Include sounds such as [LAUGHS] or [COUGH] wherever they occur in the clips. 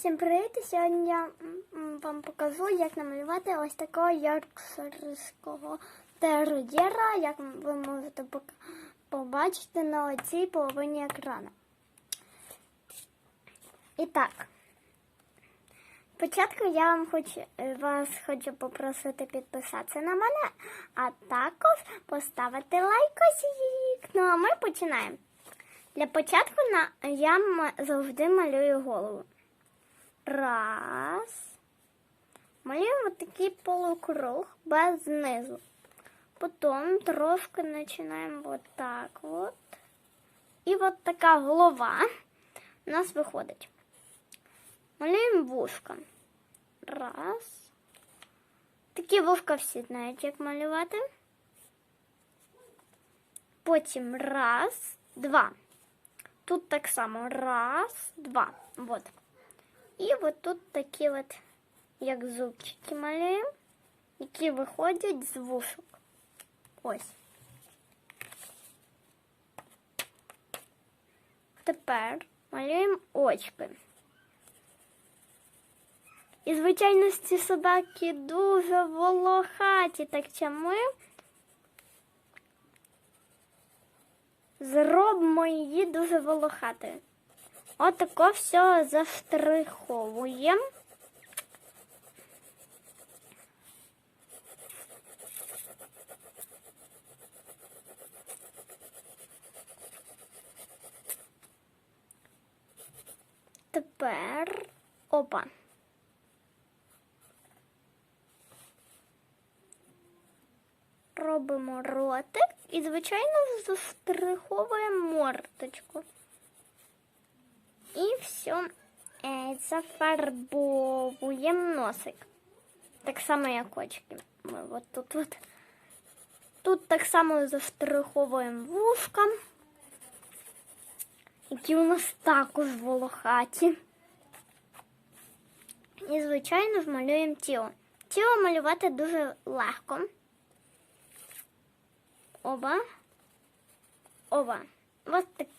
Всім привіт! Сьогодні я вам покажу, як намалювати ось такого йоркширського тер'єра, як ви можете побачити на оцій половині екрану. І так, спочатку я вам хочу, вас хочу попросити підписатися на мене, а також поставити лайкосик. Ну а ми починаємо. Для початку я завжди малюю голову. Раз. Малюємо такий полукруг без низу. Потім трошки починаємо вот так от. І от така голова у нас виходить. Малюємо вушка. Раз. Такі вушка всі знають, як малювати. Потім раз, два. Тут так само раз, два. Вот. І от тут такі от, як зубчики малюємо, які виходять з вушок. Ось. Тепер малюємо очки. І, звичайно, ці собаки дуже волохаті, так що ми зробимо її дуже волохатою. Отако все заштриховуємо. Тепер опа. Робимо ротик і, звичайно, заштриховуємо мордочку. І все. Зафарбовуємо носик. Так само, як очки. Ми от тут от. Тут так само заштриховуємо вушка, які у нас також волохаті. І, звичайно, ж тіло. Тіло малювати дуже легко. Оба. Оба. Ось таке.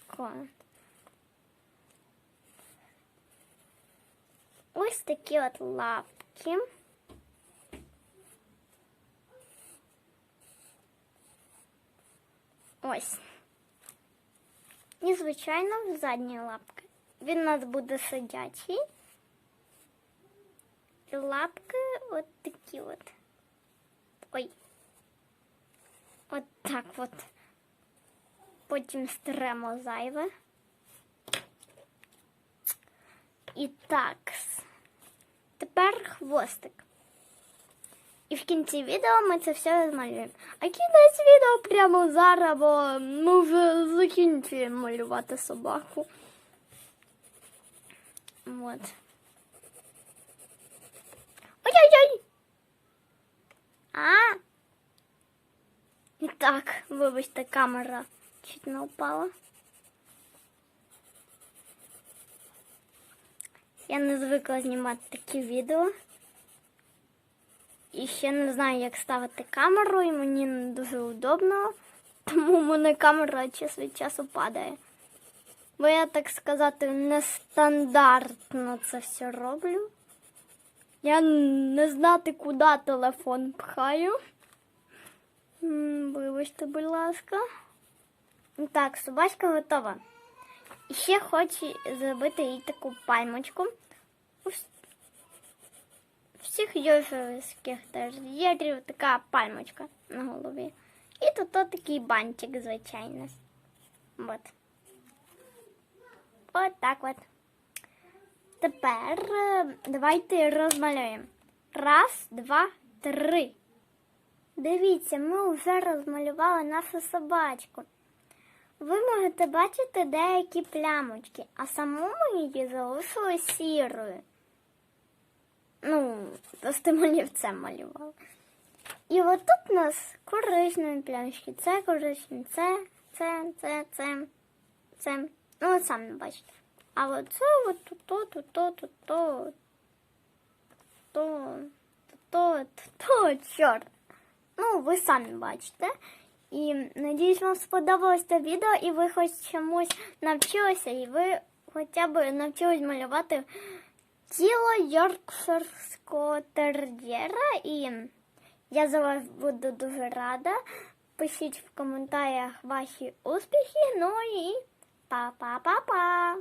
Ось такі от лапки. Ось. І, звичайно, задні лапки. Він у нас буде сидячий. І лапки от такі от. Ой. От так от. Потім стремо зайве. І так. Тепер хвостик. І в кінці відео ми це все змалюємо. А кінець відео прямо зараз, бо ми вже закінчуємо малювати собаку. От. Ой-ой-ой! А! І так, вибачте, камера чуть не упала. Я не звикла знімати такі відео. І ще не знаю, як ставити камеру, і мені не дуже удобно, [LAUGHS] тому в мене камера час від часу падає. Бо я, так сказати, нестандартно це все роблю. Я не знати, куди телефон пхаю. Вибачте, будь ласка. Так, собачка готова. І ще хочу зробити їй таку пальмочку. У вс- всіх йожовських тер'єрів така пальмочка на голові. І тут от такий бантик, звичайно. От. От так от. Тепер е, давайте розмалюємо. Раз, два, три. Дивіться, ми вже розмалювали нашу собачку. Ви можете бачити деякі плямочки, а саму її залишили сірою. Ну, простим олівцем малювали. І отут у нас коричневі плямочки. Це коричневі, це, це, це, це, це. Ну, от самі бачите. А от це от тут, то, тут, то, тут, то, то, то, то, чорт. Ну, ви самі бачите. І надіюсь, вам сподобалось це відео, і ви хоч чомусь навчилися, і ви хоча б навчились малювати тіло йоркширського тер'єра, і я за вас буду дуже рада. Пишіть в коментарях ваші успіхи. Ну і па-па-па-па!